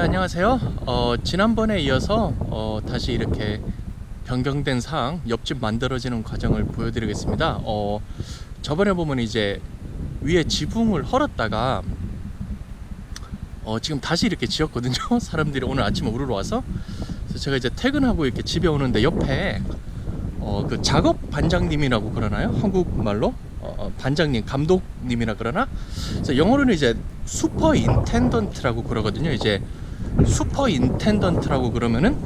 안녕하세요. 어, 지난번에 이어서 어, 다시 이렇게 변경된 사항 옆집 만들어지는 과정을 보여드리겠습니다. 어, 저번에 보면 이제 위에 지붕을 헐었다가 어, 지금 다시 이렇게 지었거든요. 사람들이 오늘 아침에 우르러 와서 그래서 제가 이제 퇴근하고 이렇게 집에 오는데 옆에 어, 그 작업 반장님이라고 그러나요? 한국말로 어, 어, 반장님, 감독님이라 그러나? 그래서 영어로는 이제 슈퍼 인텐던트라고 그러거든요. 이제 슈퍼 인텐던트라고 그러면은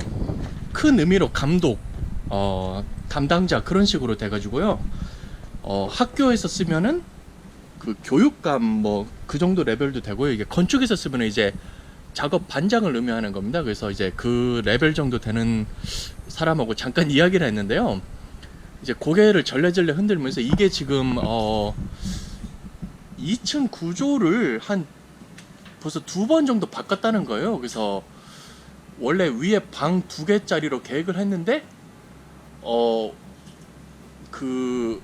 큰 의미로 감독, 어, 담당자 그런 식으로 돼가지고요. 어, 학교에서 쓰면은 그 교육감 뭐 그 정도 레벨도 되고요. 이게 건축에서 쓰면 이제 작업 반장을 의미하는 겁니다. 그래서 이제 그 레벨 정도 되는 사람하고 잠깐 이야기를 했는데요. 이제 고개를 절레절레 흔들면서 이게 지금 어 2층 구조를 한 벌써 두 번 정도 바꿨다는 거예요. 그래서 원래 위에 방 두 개짜리로 계획을 했는데 어 그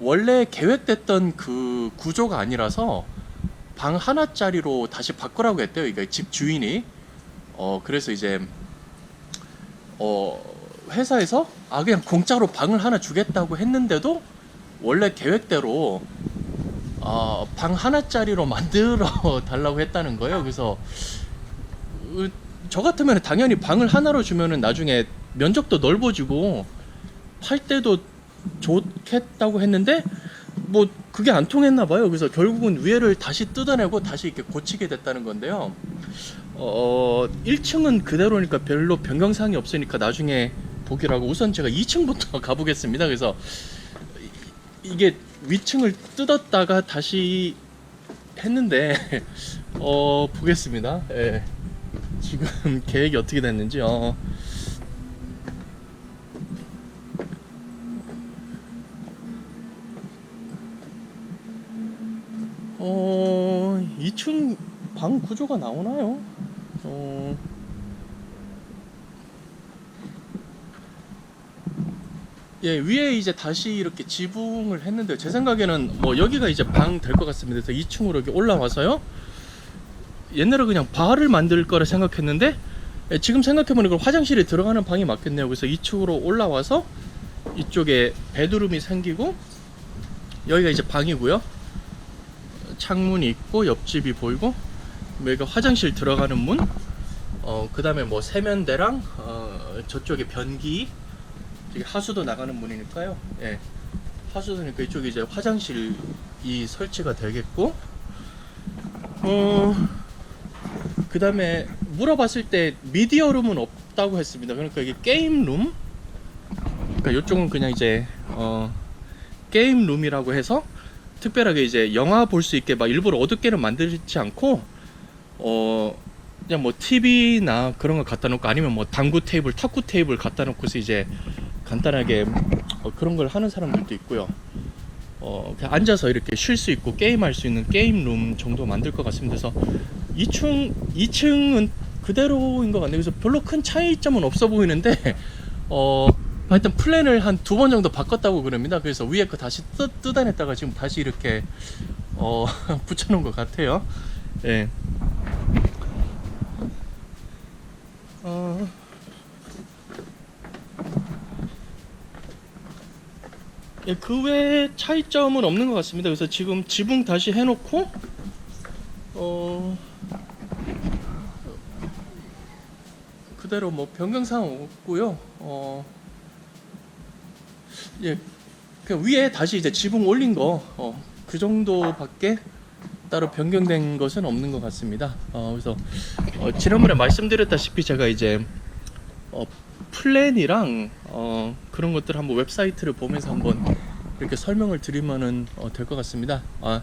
원래 계획됐던 그 구조가 아니라서 방 하나짜리로 다시 바꾸라고 했대요. 이게 집 주인이 어 그래서 이제 어 회사에서 아 그냥 공짜로 방을 하나 주겠다고 했는데도 원래 계획대로 아, 방 하나짜리로 만들어 달라고 했다는 거예요. 그래서 으, 저 같으면 당연히 방을 하나로 주면은 나중에 면적도 넓어지고 팔 때도 좋겠다고 했는데 뭐 그게 안 통했나 봐요. 그래서 결국은 위에를 다시 뜯어내고 다시 이렇게 고치게 됐다는 건데요. 어 1층은 그대로니까 별로 변경사항이 없으니까 나중에 보기라고 우선 제가 2층부터 가보겠습니다. 그래서 이- 이게 위층을 뜯었다가 다시 했는데 어 보겠습니다. 예. 지금 계획이 어떻게 됐는지 어. 어 2층 방 구조가 나오나요? 어 예, 위에 이제 다시 이렇게 지붕을 했는데 제 생각에는 뭐 여기가 이제 방 될 것 같습니다. 그래서 2층으로 이렇게 올라와서요. 옛날에 그냥 바를 만들 거라 생각했는데 예, 지금 생각해보니까 화장실에 들어가는 방이 맞겠네요. 그래서 2층으로 올라와서 이쪽에 베드룸이 생기고 여기가 이제 방이고요. 창문이 있고 옆집이 보이고 여기가 화장실 들어가는 문. 어, 그 다음에 뭐 세면대랑 어, 저쪽에 변기 저기 하수도 나가는 문이니까요. 예. 하수도니까 이쪽에 이제 화장실이 설치가 되겠고, 어, 그 다음에 물어봤을 때 미디어룸은 없다고 했습니다. 그러니까 이게 게임룸? 그러니까 이쪽은 그냥 이제, 어, 게임룸이라고 해서 특별하게 이제 영화 볼 수 있게 막 일부러 어둡게는 만들지 않고, 어, 그냥 뭐 TV나 그런 거 갖다 놓고 아니면 뭐 당구 테이블, 탁구 테이블 갖다 놓고서 이제 간단하게 어, 그런 걸 하는 사람들도 있고요. 어, 그냥 앉아서 이렇게 쉴 수 있고 게임할 수 있는 게임룸 정도 만들 것 같습니다. 그래서 2층 2층은 그대로인 것 같네요. 그래서 별로 큰 차이점은 없어 보이는데 어 하여튼 플랜을 한 두 번 정도 바꿨다고 그럽니다. 그래서 위에 거 다시 뜯, 뜯어냈다가 지금 다시 이렇게 어 붙여놓은 것 같아요. 예. 예, 그 외에 차이점은 없는 것 같습니다. 그래서 지금 지붕 다시 해놓고 어 그대로 뭐 변경사항 없고요. 어 예, 그냥 위에 다시 이제 지붕 올린 거 어, 그 정도밖에 따로 변경된 것은 없는 것 같습니다. 어, 그래서 어, 지난번에 말씀드렸다시피 제가 이제 어, 플랜이랑 어, 그런 것들 한번 웹사이트를 보면서 한번 이렇게 설명을 드리면은 어, 될것 같습니다. 아,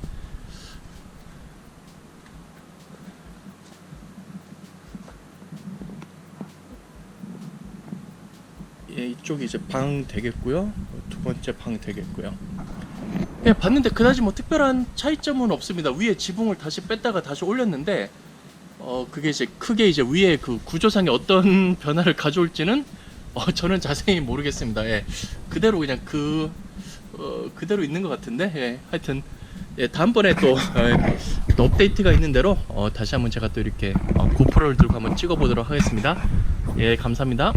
예, 이쪽이 이제 방 되겠고요. 두 번째 방 되겠고요. 예, 봤는데 그다지 뭐 특별한 차이점은 없습니다. 위에 지붕을 다시 뺐다가 다시 올렸는데 어 그게 이제 크게 이제 위에 그 구조상에 어떤 변화를 가져올지는 어 저는 자세히 모르겠습니다. 예. 그대로 그냥 그 어, 그대로 있는 것 같은데 예. 하여튼 예, 다음번에 또 예, 또 업데이트가 있는 대로 어, 다시 한번 제가 또 이렇게 어, 고프로를 들고 한번 찍어 보도록 하겠습니다. 예, 감사합니다.